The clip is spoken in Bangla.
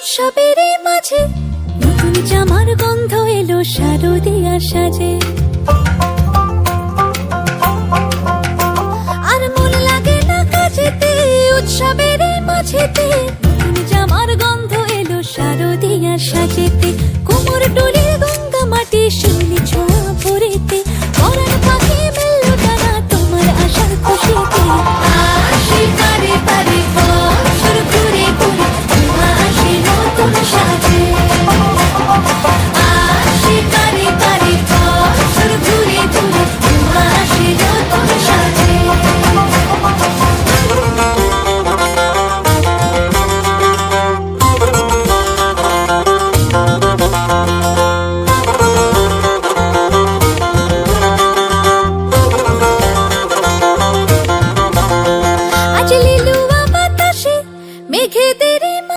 উৎসবের মাঝে নতুন জামার গন্ধ এলো শারদিয়া সাজে। আর মন লাগে না কাজেতে, উৎসবের মাঝেতে নতুন জামার গন্ধ এলো শারদিয়া সাজেতে। কোমর ডোলে গঙ্গা মাটি de Lili.